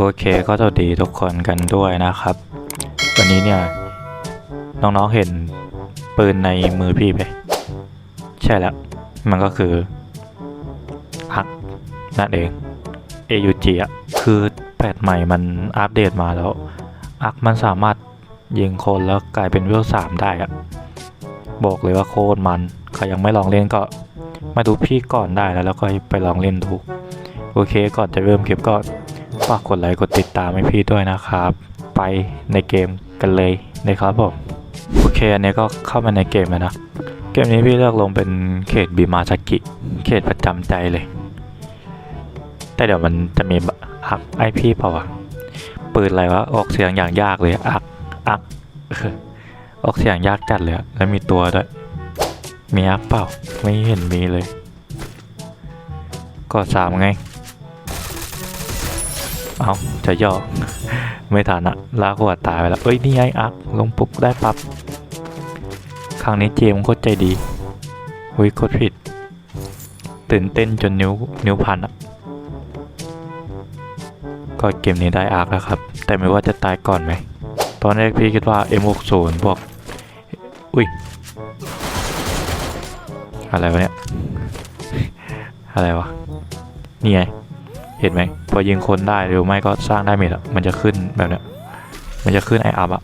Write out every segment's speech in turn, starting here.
โอเคก็สวัสดีทุกคนกันด้วยนะครับ วันนี้เนี่ย น้องๆเห็นปืนในมือพี่ไหมใช่แล้ว มันก็คืออักนั่นเอง AUG อะคือแพทใหม่มันอัปเดตมาแล้วอักมันสามารถยิงคนแล้วกลายเป็นเวลสามได้อะบอกเลยว่าโคตรมันใครยังไม่ลองเล่นก็มาดูพี่ก่อนได้แล้วแล้วก็ไปลองเล่นดูโอเคก่อนจะเริ่มคลิปก็ ฝากกดไลค์กดติดตามให้พี่ด้วยนะครับ ไปในเกมกันเลยนะครับผมโอเคอันนี้ก็เข้ามาในเกมแล้วนะ เกมนี้พี่เลือกลงเป็นเขตบิมาซากิ เขตประจำใจเลย แต่เดี๋ยวมันจะมีอักไอพี่เปล่าวะปืนอะไรวะออกเสียงอย่างยากเลยอักอักออกเสียงยากจัดเลยแล้วมีตัวด้วยมีอักเปล่าไม่เห็นมีเลย ก็สามไง เอาจะย่อ ไม่ทันอะลากหัวตายไปแล้ว เอ้ย นี่ไงอักลงปุ๊บได้ปับ๊บครั้งนี้เจมโคตรใจดีหุยโคตรผิด ตื่นเต้นจนนิ้วนิ้วพันอะก็เกมนี้ได้อาร์คแล้วครับ แต่ไม่ว่าจะตายก่อนไหม ตอนแรกพี่คิดว่า M60 พวก อุ้ย อะไรวะเนี่ย อะไรวะ นี่ไง เห็นไหมพอยิงคนได้หรือไม่ก็สร้างได้เมจอะมันจะขึ้นแบบเนี้ยมันจะขึ้นไออัพอะ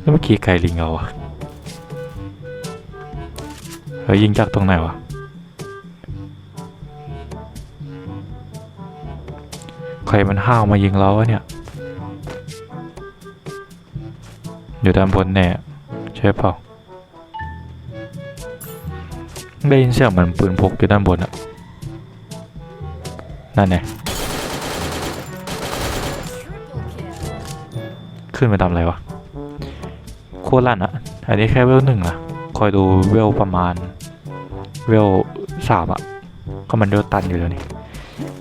แล้วเมื่อกี้ไกลลิงเอาอะเฮ้ยยิงจากตรงไหนวะใครมันห้าวมายิงเราวะเนี่ย อยู่ด้านบนแน่ใช่เปล่าได้ยินเสียงเหมือนปืนพกอยู่ด้านบนอะ นั่นไงขึ้นไปทำอะไรวะ โคตรลั่นอะอันนี้แค่เวลหนึ่งอะคอยดูเวลประมาณ เวลสามอะก็มันเวลตันอยู่แล้วนี่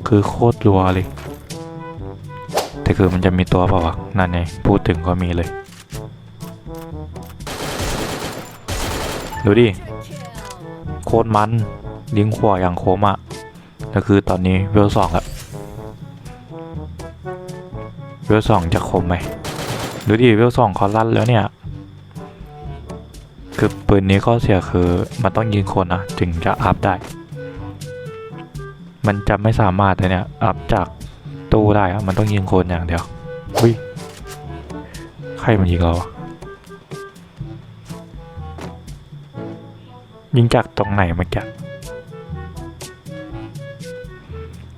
คือโคตรรัวเลย แต่คือมันจะมีตัวเปล่าวะ นั่นไงพูดถึงก็มีเลย ดูดิ โคตรมัน ลิงขวาอย่างโคมอะ แล้วคือตอนนี้เวลสองแล้วเวลสองจะคมไหมดูดิเวลสองเขาลั่นแล้วเนี่ย คือปืนนี้ข้อเสียคือมันต้องยิงคนนะถึงจะอัพได้ มันจะไม่สามารถเลยเนี่ยอัพจากตู้ได้อะมันต้องยิงคนอย่างเดียววิใครมันยิงเราอยิงจากตรงไหนเมื่อกี้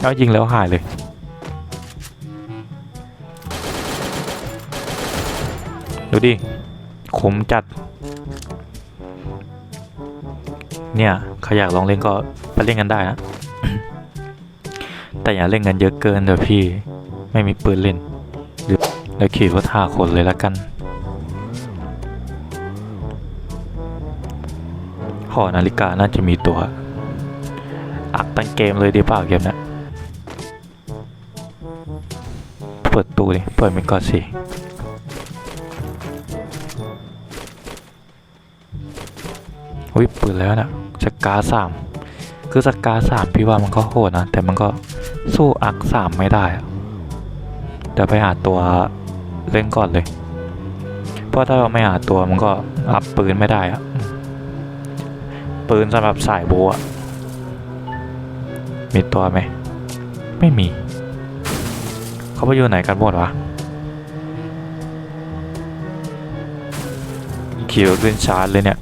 แล้วยิงแล้วหายเลย ดูดิคมจัด เนี่ยใครอยากลองเล่นก็ไปเล่นกันได้นะ แต่อย่าเล่นกันเยอะเกินเดี๋ยวพี่ไม่มีปืนเล่นหรือแล้วขี่รถหาคนเลยละกัน หอนาฬิกาน่าจะมีตัว อักตั้งเกมเลยดีเปล่าเกมเนะ ปิดตู้ดิ เปิดมันก่อนสิ อุ้ยปืนแล้วนะสกาสาม คือสกาสามพี่ว่ามันก็โหดนะ แต่มันก็สู้อักสามไม่ได้อะเดี๋ยวไปหาตัวเล่นก่อนเลย เพราะถ้าเราไม่หาตัวมันก็อัพปืนไม่ได้อะปืนสำหรับสายโบว์อะมีตัวไหม ไม่มี เขาไปอยู่ไหนกันหมดวะขี่รถเล่นชาร์จเลยเนี่ย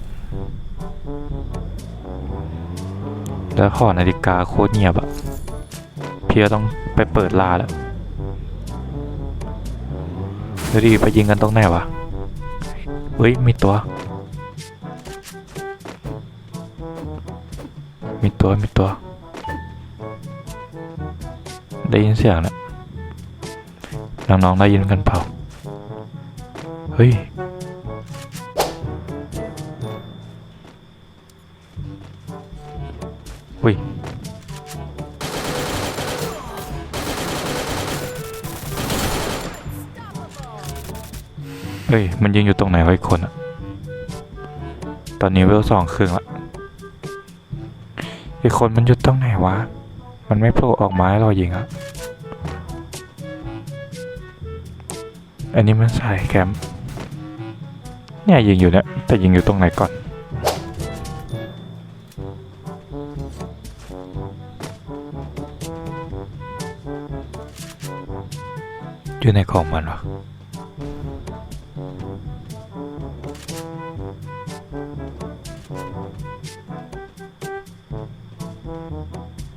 แล้วหอนาฬิกาโคตรเงียบอะพี่ก็ต้องไปเปิดลาแล้วเดี๋ยวดีไปยิงกันตรงไหนวะ เฮ้ย มีตัว มีตัว มีตัว ได้ยินเสียงนะ น้องๆได้ยินกันเปล่า เฮ้ย อุ้ย เฮ้ย มันยิงอยู่ตรงไหนไวะอีกคนอะตอนนี้เวลสองครึ่งละอีกคนมันอยู่ตรงไหนวะ มันไม่โผล่ออกมาให้เรายิงอะ อันนี้มันสายแคมป์เนี่ยยิงอยู่เนี่ยแต่ยิงอยู่ตรงไหนก่อน อยู่ในของมันวะ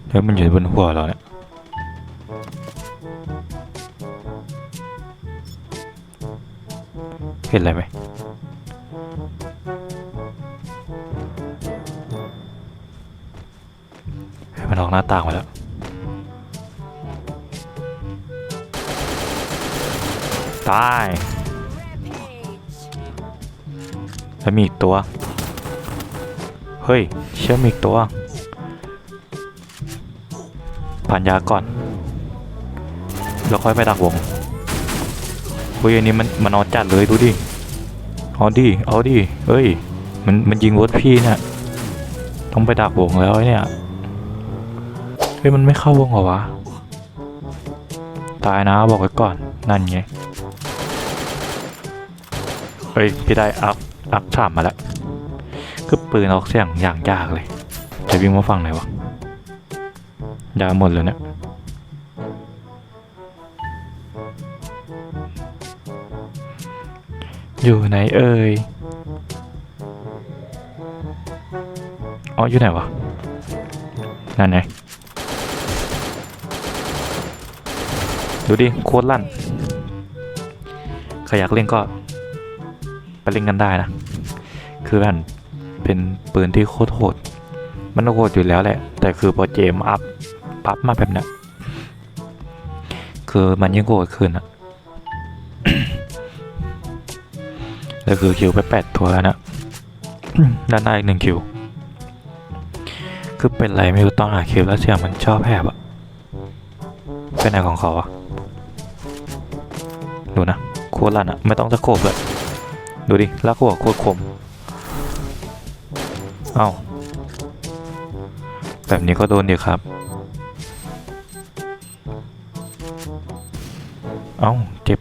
เฮ้ยมันอยู่บนหัวเราเนี่ย เห็นอะไรไหมมันออกหน้าต่างมาแล้วตายแล้วมีอีกตัว เฮ้ย เชื่อมีอีกตัว ผ่านยาก่อน แล้วค่อยไปดักวง เฮ้ยอันนี้มันมันเอาจัดเลยดูดิเอาดิเอาดิเฮ้ย มันมันยิงรถพี่เนี่ยต้องไปดักวงแล้วเนี่ยเฮ้ยมันไม่เข้าวงเหรอวะตายนะบอกไว้ก่อนนั่นไงเฮ้ยพี่ได้อัพอัพถามมาแล้วคือปืนออกเสียงอย่างยากเลยจะวิ่งมาฝั่งไหนวะยาหมดเลยเนี่ย อยู่ไหนเอ่ย อ๋อ อยู่ไหนวะ นั่นไง ดูดิ โคตรลั่น ใครอยากเล่นก็ ไปเล่นกันได้นะ คือมันเป็นปืนที่โคตรโหด มันโหดอยู่แล้วแหละ แต่คือพอเจมอัพ ปั๊บมาแบบเนี้ยคือมันยิ่งโหดขึ้นอะ แล้วคือคิวไปแปดตัวแล้วนะด้านหน้าอีกหนึ่งคิว คือเป็นไรไม่รู้ต้องหาคิวแล้วเสียงมันชอบแหบอะเป็นไหนของเขาอะดูนะโคตรลั่นอะไม่ต้องตะโขบเลย ดูดิลากหัวโคตรคม เอ้า แบบนี้ก็โดนดีครับ เอ้า เจ็บ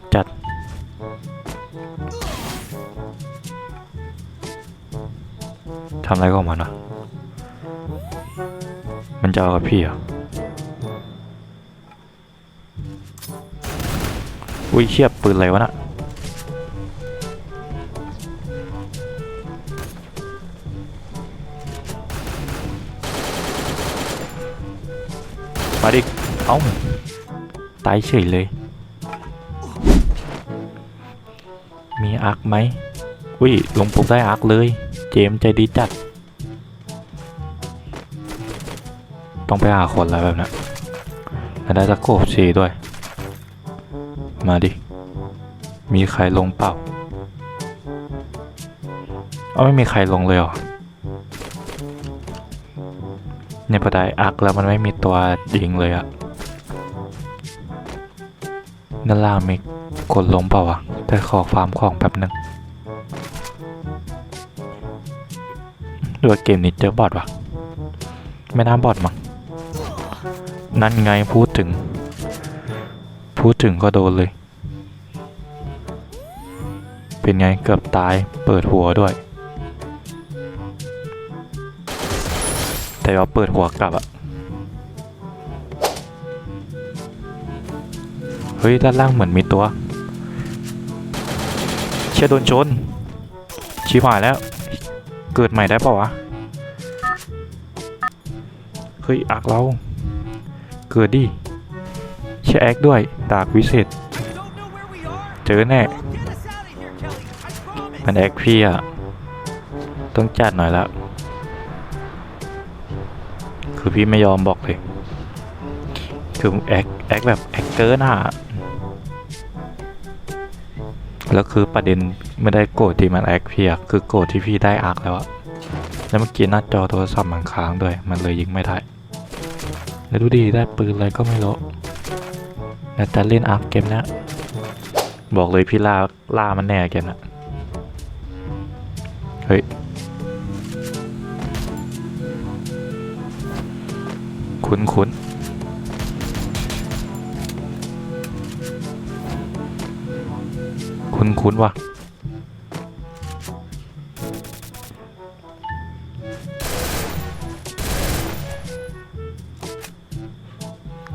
ทำอะไรของมันวะมันจะเอากับพี่เหรออุ้ยเชียบปืนอะไรวะน่ะมาดิ เอ้า ตายเฉยเลย มีอาร์คไหม อุ้ย ลงปุ๊บได้อาร์คเลย เจมส์ใจดีจัด ต้องไปหาคนแล้วแบบนั้นแล้วได้ตะโกบสีด้วย มาดิ มีใครลงเปล่าเอาไม่มีใครลงเลยเหรอเนี่ยพอได้อักแล้วมันไม่มีตัวยิงเลยอะด้านล่างมีคนลงเปล่าวะแต่ขอฟาร์มของแป๊บหนึ่ง ดูว่าเกมนี้เจอบอทวะไม่น่าบอทมั้งนั่นไงพูดถึง พูดถึงก็โดนเลย เป็นไงเกือบตายเปิดหัวด้วย แต่ว่าเปิดหัวกลับอะเฮ้ย ด้านล่างเหมือนมีตัว เชี่ยโดนชนชิบหายแล้ว เกิดใหม่ได้ปล่าวะ เฮ้ยอักเรา เกิดดิเชี่ยแอคด้วย ดากวิเศษ เจอแน่ มันแอคพี่อะต้องจัดหน่อยละ คือพี่ไม่ยอมบอกเลย คือแอคแอคแบบแอคเกินอะแล้วคือประเด็น ไม่ได้โกรธที่มันแอคพี่อะคือโกรธที่พี่ได้อาร์คแล้วอะแล้วเมื่อกี้หน้าจอโทรศัพท์มันค้างด้วย มันเลยยิงไม่ได้แล้วดูดีได้ปืนอะไรก็ไม่รู้แต่จะเล่นอาร์คเกมเนี้ยบอกเลยพี่ล่าล่ามันแน่เกน่ะเฮ้ยคุ้นคุ้นคุ้นคุ้นว่ะ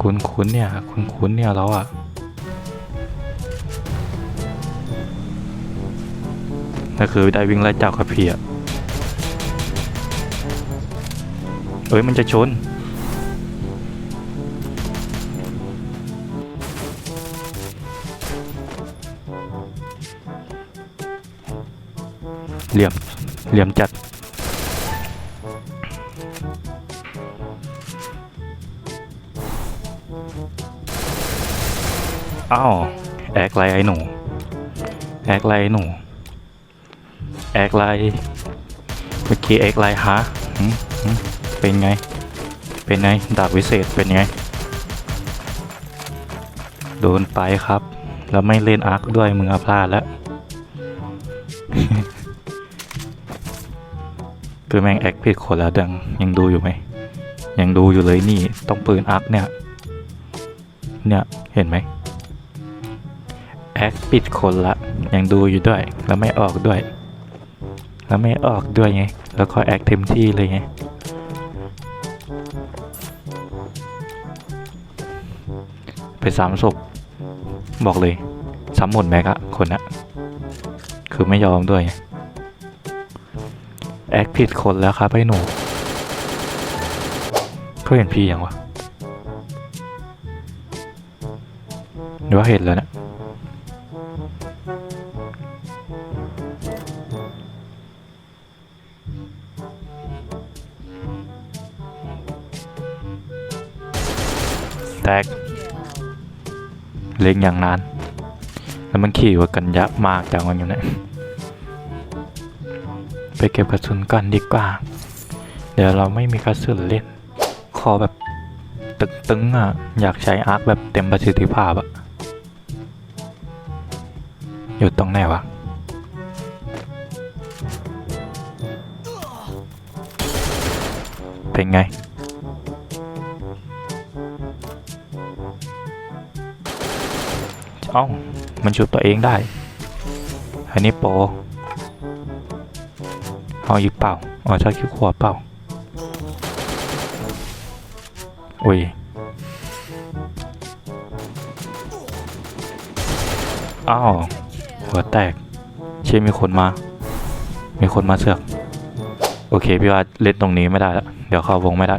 คุ้นคุ้นเนี่ย คุ้นคุ้นเนี่ยเราอะนั่นคือได้วิ่งไล่จับครับพี่อะเอ้ยมันจะชน เหลี่ยม เหลี่ยมจัด อ้าวแอกไรไอ้หนู แอกไรไอ้หนู แอกไรเมื่อกี้แอกไรฮะเป็นไง เป็นไง ดาบวิเศษเป็นไง โดนไปครับ แล้วไม่เล่นอาร์คด้วยมึงอาพลาดแล้ว คือแม่งแอคผิดคนแล้วดัง ยังดูอยู่ไหม ยังดูอยู่เลยนี่ ต้องปืนอาร์คเนี่ย เนี่ย เห็นไหม แอคปิดคนละยังดูอยู่ด้วย แล้วไม่ออกด้วย แล้วไม่ออกด้วยไง แล้วก็แอคเต็มที่เลยไงไปสามศพบอกเลยซ้ำหมดแม็กอะคนนะคือไม่ยอมด้วย แอคผิดคนแล้วครับไอ้หนูเขาเห็นพี่ยังวะหรือว่าเห็นแล้วเนะ ตก เล็งอย่างนานแล้วมันขี่ว่ากันยับมากจังวันอยู่เนี่ยไปเก็บกระสุนก่อนดีกว่า เดี๋ยวเราไม่มีกระสุนเล่นขอแบบตึงๆอะ อยากใช้อาร์คแบบเต็มประสิทธิภาพอะ อยู่ตรงไหนวะเป็นไง เอ้า มันชุบตัวเองได้ อันนี้โปเอาอีกเปล่า อ๋อชาคิวขวาเปล่า อุ้ย อ้าว หัวแตก เชื่อมีคนมา มีคนมาเสือก โอเค พี่ว่าเล่นตรงนี้ไม่ได้แล้วเดี๋ยวเข้าวงไม่ได้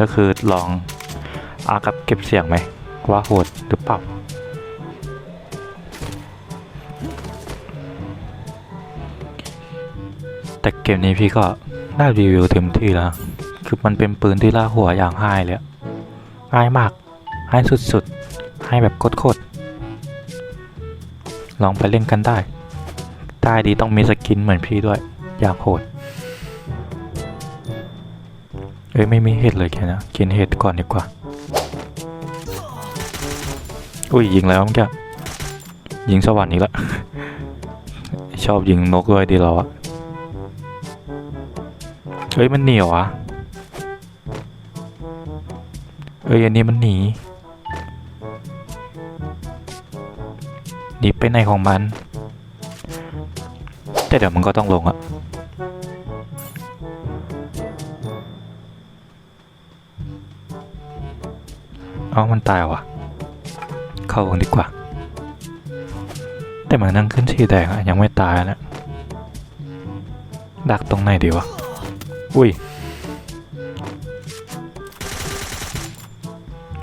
ก็คือลองอากับเก็บเสียงไหม ว่าโหดหรือเปล่า แต่เกมนี้พี่ก็ได้รีวิวเต็มที่แล้ว คือมันเป็นปืนที่ล่าหัวอย่างง่ายเลยอะง่ายมากง่ายสุดๆให้แบบโคตรๆลองไปเล่นกันได้ ได้ดีต้องมีสกินเหมือนพี่ด้วย อย่างโหด เอ้ยไม่มีเห็ดเลยแค่นะกินเห็ดก่อนดีกว่า อุ้ยยิงแล้วเมื่อกี้ยิงสวรรค์นี้ละชอบยิงนกด้วยดีเราอะ เอ้ยมันเหนียวอะเอ้ยอันนี้มันหนีหนีไปไหนของมัน แต่เดี๋ยวมันก็ต้องลงอะเอามันตายวะเข้าวงดีกว่า แต่มันนั่งขึ้นสีแดงอะยังไม่ตายนะดักตรงไหนดีวะ อุ้ย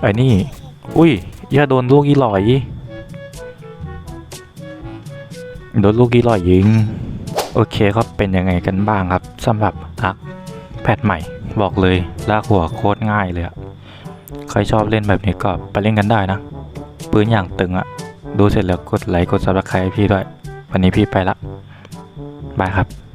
ไอ้นี่ อุ้ย อย่าโดนลูกอีหลอย โดนลูกอีหลอยยิง โอเคก็เป็นยังไงกันบ้างครับสำหรับอักแพทใหม่ บอกเลยลากหัวโคตรง่ายเลยอะใครชอบเล่นแบบนี้ก็ไปเล่นกันได้นะ ปืนอย่างตึงอะดูเสร็จแล้วกดไลค์กดซับสไครต์ให้พี่ด้วย วันนี้พี่ไปละบายครับ